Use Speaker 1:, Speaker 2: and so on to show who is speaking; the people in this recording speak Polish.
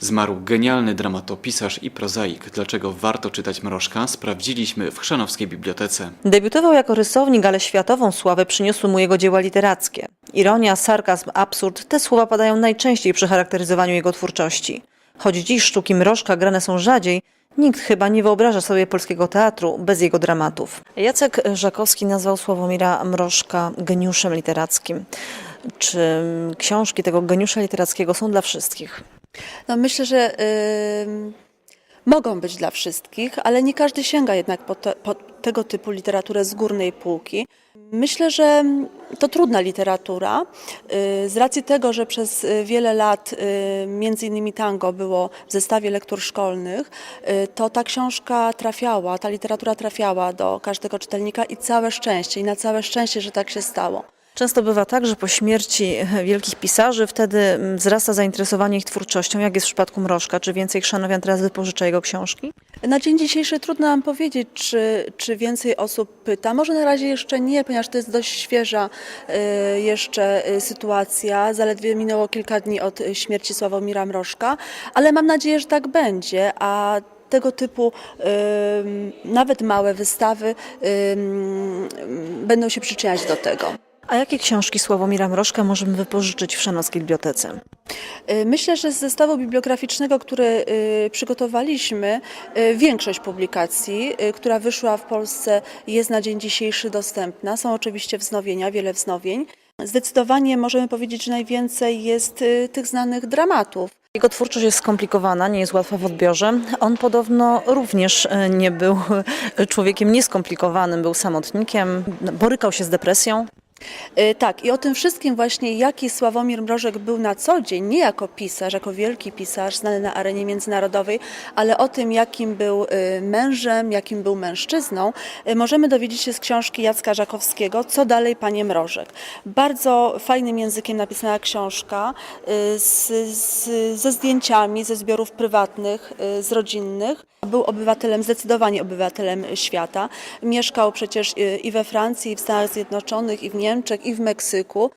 Speaker 1: Zmarł genialny dramatopisarz i prozaik. Dlaczego warto czytać Mrożka? Sprawdziliśmy w Chrzanowskiej Bibliotece.
Speaker 2: Debiutował jako rysownik, ale światową sławę przyniosły mu jego dzieła literackie. Ironia, sarkazm, absurd te słowa padają najczęściej przy charakteryzowaniu jego twórczości. Choć dziś sztuki Mrożka grane są rzadziej, nikt chyba nie wyobraża sobie polskiego teatru bez jego dramatów. Jacek Żakowski nazwał Sławomira Mrożka geniuszem literackim. Czy książki tego geniusza literackiego są dla wszystkich?
Speaker 3: No myślę, że mogą być dla wszystkich, ale nie każdy sięga jednak po, te, po tego typu literaturę z górnej półki. Myślę, że to trudna literatura y, z racji tego, że przez y, wiele lat y, między innymi tango było w zestawie lektur szkolnych, to ta książka trafiała, ta literatura trafiała do każdego czytelnika i całe szczęście, i na całe szczęście, że tak się stało.
Speaker 2: Często bywa tak, że po śmierci wielkich pisarzy wtedy mm, wzrasta zainteresowanie ich twórczością, jak jest w przypadku Mrożka. Czy więcej chrzanowian teraz wypożycza jego książki?
Speaker 3: Na dzień dzisiejszy trudno nam powiedzieć, czy, czy więcej osób pyta. Może na razie jeszcze nie, ponieważ to jest dość świeża y, jeszcze y, sytuacja. Zaledwie minęło kilka dni od y, śmierci Sławomira Mrożka, ale mam nadzieję, że tak będzie, a tego typu ym, nawet małe wystawy ym, będą się przyczyniać do tego.
Speaker 2: A jakie książki Sławomira Mrożka możemy wypożyczyć w Szanowskiej Bibliotece?
Speaker 3: Y, Myślę, że z zestawu bibliograficznego, który y, przygotowaliśmy, y, większość publikacji, która wyszła w Polsce, jest na dzień dzisiejszy dostępna. Są oczywiście wznowienia, wiele wznowień. Zdecydowanie możemy powiedzieć, że najwięcej jest tych znanych dramatów.
Speaker 2: Jego twórczość jest skomplikowana, nie jest łatwa w odbiorze. On podobno również nie był człowiekiem nieskomplikowanym, był samotnikiem, borykał się z depresją.
Speaker 3: Y, Tak, i o tym wszystkim właśnie, jaki Sławomir Mrożek był na co dzień, nie jako pisarz, jako wielki pisarz znany na arenie międzynarodowej, ale o tym, jakim był y, mężem, jakim był mężczyzną, y, możemy dowiedzieć się z książki Jacka Żakowskiego Co dalej, panie Mrożek. Bardzo fajnym językiem napisana książka z, z, ze zdjęciami ze zbiorów prywatnych, z rodzinnych. Był obywatelem, zdecydowanie obywatelem świata. Mieszkał przecież i we Francji, i w Stanach Zjednoczonych, i w Niemczech, i w Meksyku.